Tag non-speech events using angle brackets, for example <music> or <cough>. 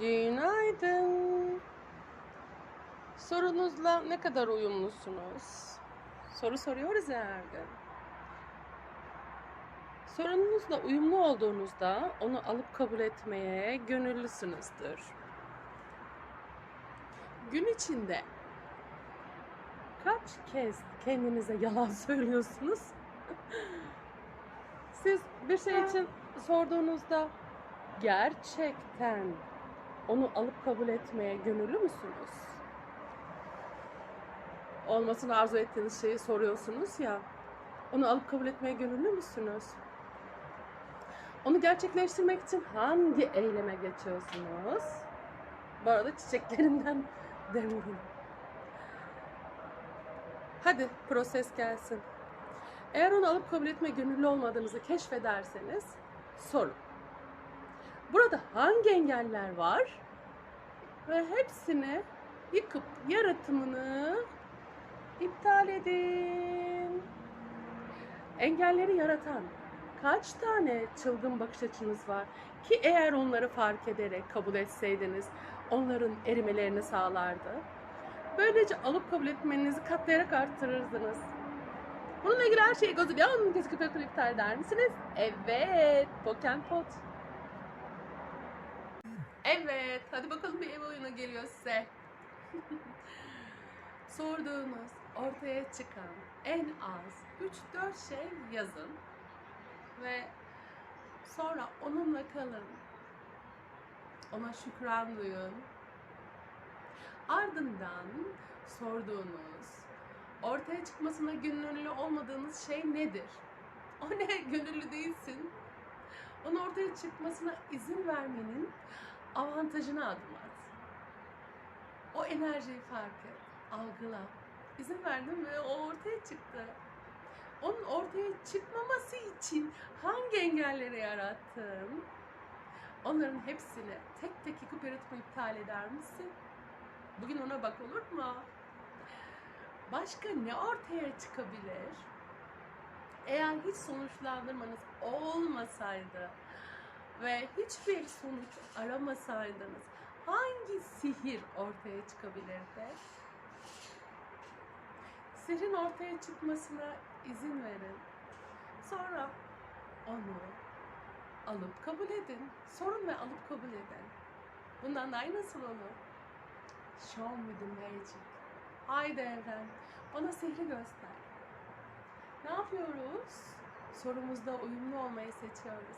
Günaydın. Sorunuzla ne kadar uyumlusunuz? Soru soruyoruz her gün. Sorununuzla uyumlu olduğunuzda onu alıp kabul etmeye gönüllüsünüzdür. Gün içinde kaç kez kendinize yalan <laughs> söylüyorsunuz? Siz bir şey için sorduğunuzda gerçekten onu alıp kabul etmeye gönüllü müsünüz? Olmasını arzu ettiğiniz şeyi soruyorsunuz ya. Onu alıp kabul etmeye gönüllü müsünüz? Onu gerçekleştirmek için hangi eyleme geçiyorsunuz? Bu arada çiçeklerinden <laughs> demeyin. Hadi proses gelsin. Eğer onu alıp kabul etmeye gönüllü olmadığınızı keşfederseniz sorun. Burada hangi engeller var? Ve hepsini yıkıp yaratımını iptal edin. Engelleri yaratan kaç tane çılgın bakış açınız var ki eğer onları fark ederek kabul etseydiniz onların erimelerini sağlardı. Böylece alıp kabul etmenizi katlayarak arttırırdınız. Bununla ilgili her şeyi gözüyle kesinlikle iptal eder misiniz? Evet. Poken Pot. Evet. Hadi bakalım bir ev oyunu geliyor size. <laughs> Sorduğunuz ortaya çıkan en az 3-4 şey yazın. Ve sonra onunla kalın. Ona şükran duyun. Ardından sorduğunuz, ortaya çıkmasına gönüllü olmadığınız şey nedir? O ne? Gönüllü değilsin. Onun ortaya çıkmasına izin vermenin avantajına adım at. O enerjiyi fark et, algıla. İzin verdim ve o ortaya çıktı. Onun ortaya çıkmaması için hangi engelleri yarattım? Onların hepsini tek tek yıkıp yaratımı iptal eder misin? Bugün ona bak olur mu? Başka ne ortaya çıkabilir? Eğer hiç sonuçlandırmanız olmasaydı ve hiçbir sonuç aramasaydınız hangi sihir ortaya çıkabilirdi? Sihrin ortaya çıkmasına izin verin. Sonra onu alıp kabul edin. Sorun ve alıp kabul edin. Bundan daha nasıl olur? Show me the magic. Haydi evren, bana sihri göster. Ne yapıyoruz? Sorumuzda uyumlu olmayı seçiyoruz.